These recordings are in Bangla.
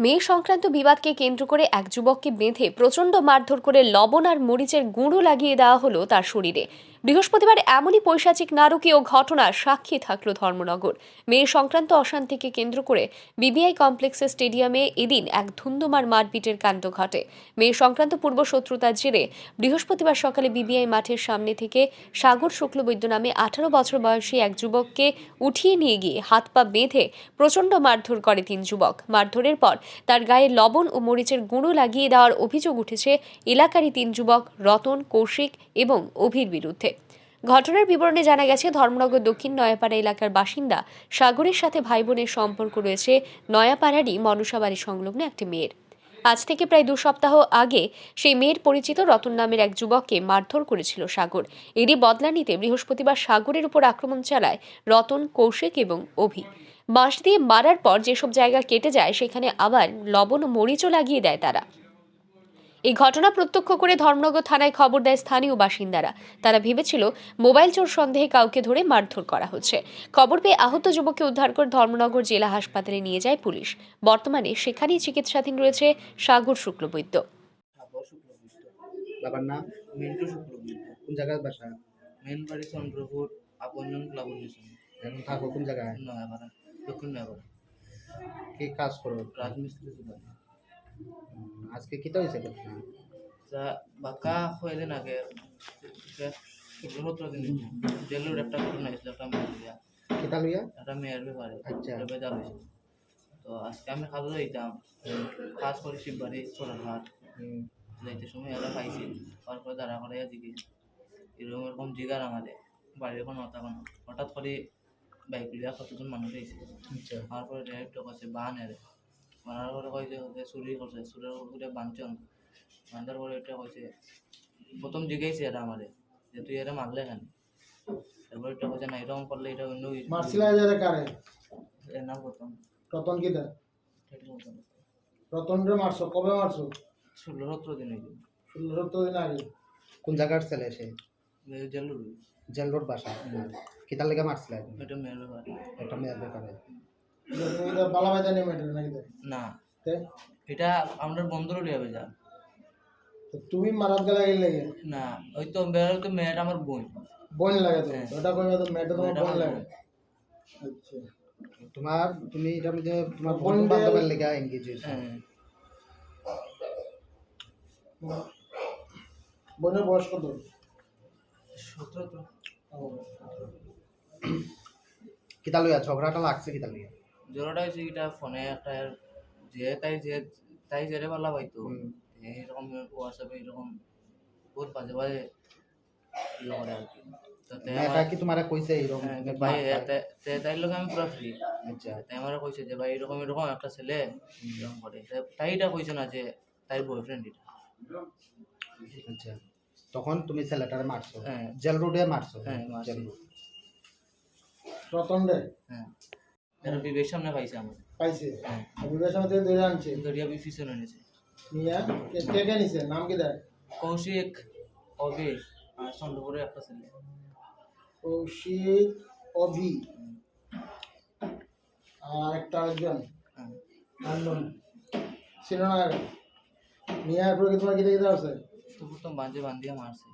মেয়ে সংক্রান্ত বিবাদকে কেন্দ্র করে এক যুবককে বেঁধে প্রচণ্ড মারধর করে লবণ আর মরিচের গুঁড়ো লাগিয়ে দেওয়া হলো তার শরীরে। বৃহস্পতিবার এমনই পৈশাচিক নারকীয় ঘটনার সাক্ষী থাকল ধর্মনগর। মেয়ে সংক্রান্ত অশান্তিকে কেন্দ্র করে বিবিআই কমপ্লেক্সের স্টেডিয়ামে এদিন এক ধুন্দুমার মারপিটের কাণ্ড ঘটে। মেয়ে সংক্রান্ত পূর্ব শত্রুতার জেরে বৃহস্পতিবার সকালে বিবিআই মাঠের সামনে থেকে সাগর শুক্লবৈদ্য নামে আঠারো বছর বয়সী এক যুবককে উঠিয়ে নিয়ে গিয়ে হাত পা বেঁধে প্রচণ্ড মারধর করে তিন যুবক। মারধরের পর তার গায়ে লবণ ও মরিচের গুঁড়ো লাগিয়ে দেওয়ার অভিযোগ উঠেছে এলাকারই তিন যুবক, রতন, কৌশিক এবং অভির বিরুদ্ধে। ঘটনার বিবরণে জানা গেছে, ধর্মনগর দক্ষিণ নয়াপাড়া এলাকার বাসিন্দা সাগরের সাথে ভাই বোনের সম্পর্ক রয়েছে। নয়াপাড়ারই মনসাবাড়ি সংলগ্ন একটি মেয়ের। আজ থেকে প্রায় দু সপ্তাহ আগে সেই মেয়ের পরিচিত রতন নামের এক যুবককে মারধর করেছিল সাগর। এরই বদলা নিতে বৃহস্পতিবার সাগরের উপর আক্রমণ চালায় রতন, কৌশিক এবং অভি। বাঁশ দিয়ে মারার পর যেসব জায়গা কেটে যায়, সেখানে আবার লবণ ও মরিচও লাগিয়ে দেয় তারা। এই ঘটনা প্রত্যক্ষ করে ধর্মনগর থানায় খবর দেয় স্থানীয় বাসিন্দারা। তারা ভেবেছিল মোবাইল চোর সন্দেহে কাউকে ধরে মারধর করা হচ্ছে। খবর পেয়ে আহত যুবককে উদ্ধার করে ধর্মনগর জেলা হাসপাতালে নিয়ে যায় পুলিশ। বর্তমানে সেখানেই চিকিৎসাধীন রয়েছে সাগর শুক্লবৈদ্য। বাবার নাম মিন্টু শুক্লবৈদ্য। কোন জায়গায় বাসা? মেন বাড়ি চন্দ্রপুর আপনজন লাবণ্যসন এখন থাকো কোন জায়গায়? নয়াপাড়া দক্ষিণ নয়াপাড়া। কি কাজ করো? রাজমিস্ত্রি আজকে কিটা হয়েছে যা বাঁকা হইলে নাগে সতেরো দিন জেলের একটা ঘটনা হয়েছিল একটা মেয়ের বিয়া কিটা লইয়া? একটা মেয়ের ব্যাপারে। আচ্ছা। বেজাল হয়েছিল তো আজকে আমি খাব যাইতাম কাজ করি শিববাড়ি চোরাঘাট যাইতে সময় এরা পাইছি তারপরে দাঁড়া করাইয়া জিজ্ঞেস এরকম এরকম জিগার আমাদের বাড়ির কোনো কথা কোনো। হঠাৎ করে বাইক লিয়া কতজন মানুষ হয়েছে তারপরে ডাইরেক্ট করছে বান এর মারার পরে কইছে যে চুরি করছে চুরের উপরে বাঞ্চন বান্ধার পরে এটা কইছে প্রথম জিজ্ঞাসা এরা আমারে যে তুই এরা মারলে কেন? তারপর এটা কইছে না এরকম করলে এটা অন্য কিছু মারছিলা যারা কারে? এর নাম প্রথম। রতন এটা প্রথম। রতন রে মারছো কবে মারছো? ষোলো সতেরো দিন হয়েছে ষোলো সত্তর দিন আগে। কোন জায়গার ছেলে সে? জেলুর জেল রোড বাসা। কিতার লেগে মারছিল এটা মেয়ের ব্যাপার। একটা মেয়ের ব্যাপারে। এটা বালা বাজা নিয়ে মেটে নাকি না। এটা আমরা বন্ধুরও লিয়াবে যা তো তুমি মারাত গেলা গেলে না ওই তো বেড়াল তো মেয়েটা আমার বোন। বোন লাগে তো? হ্যাঁ। ওটা তো মেয়েটা তোমার মেয়েটা বোন লাগে। আচ্ছা। তোমার তুমি এটার মধ্যে তোমার বোন বান্ধবের লেগে এঙ্গেজ হয়েছে। হ্যাঁ। বোনের বয়স কত? সতেরো তো। কিতা লইয়া ঝগড়াটা লাগছে কিতা লইয়া। জোরটা হয়েছে এটা ফোনে একটা যে তাই যে তাই জেরে পাল্লা পাইতো। হুম। এইরকম হোয়াটসঅ্যাপে এরকম বহুত বাজে বাজে ইয়ে করে আর কি। তো তে কি তোমারে কইছে এরকম? হ্যাঁ, ভাই তে- তে- তাই লোক আমি পুরো ফ্রি আচ্ছা। তাই আমার কইছে যে ভাই এরকম এরকম একটা ছেলে এরকম করে। তা- কইছে না যে তাই বয়ফ্রেন্ড এটা। আচ্ছা। তখন তুমি ছেলেটারে মারছো? হ্যাঁ। জেল রোডে মারছো? হ্যাঁ, জেল রোড। রে হ্যাঁ। এর বিবেক সামনে পাইছে আমার? পাইছে। হ্যাঁ। বিবের সময় থেকে ধরে আনছে। দরিয়া বি পিছনে নিয়েছে নিয়া কে- কে কে নিছে? নাম কি দেয় কৌশিক অবি আর চন্দ্রপুরের একটা ছেলে। কৌশিক অভি। আর একটা একজন হ্যাঁ। আননোন ছিল না নিয়ে এরপরে কি তোমার কিতে কিতে আছে তো প্রথম বাঁধে বান্ধিয়া মারছে।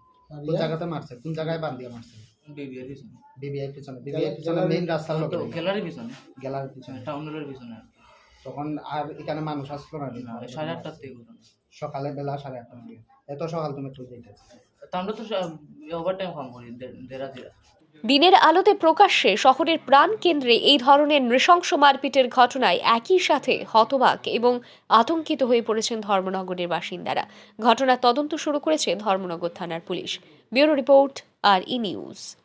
কোন জায়গাতে মারছে? কোন জায়গায় বান্ধিয়া মারছে? বিবিএর পিছনে। বিবিআই পিছনে। বিবিআই পিছনে মেইন রাস্তার লোক তো পিছনে। গেলার পিছনে। টাউনের পিছনে তখন আর এখানে মানুষ আসলো না না সাড়ে আটটার থেকে সকালে বেলা সাড়ে আটটার দিকে। এত সকাল তুমি তুই যেতেছ আমরা তো ওভার টাইম কাম করি দেড়া দেড়া দিনের আলোতে প্রকাশ্যে শহরের প্রাণকেন্দ্রে এই ধরনের নৃশংস মারপিটের ঘটনায় একই সাথে হতবাক এবং আতঙ্কিত হয়ে পড়েছেন ধর্মনগরের বাসিন্দারা। ঘটনার তদন্ত শুরু করেছে ধর্মনগর থানার police. Bureau report are in use.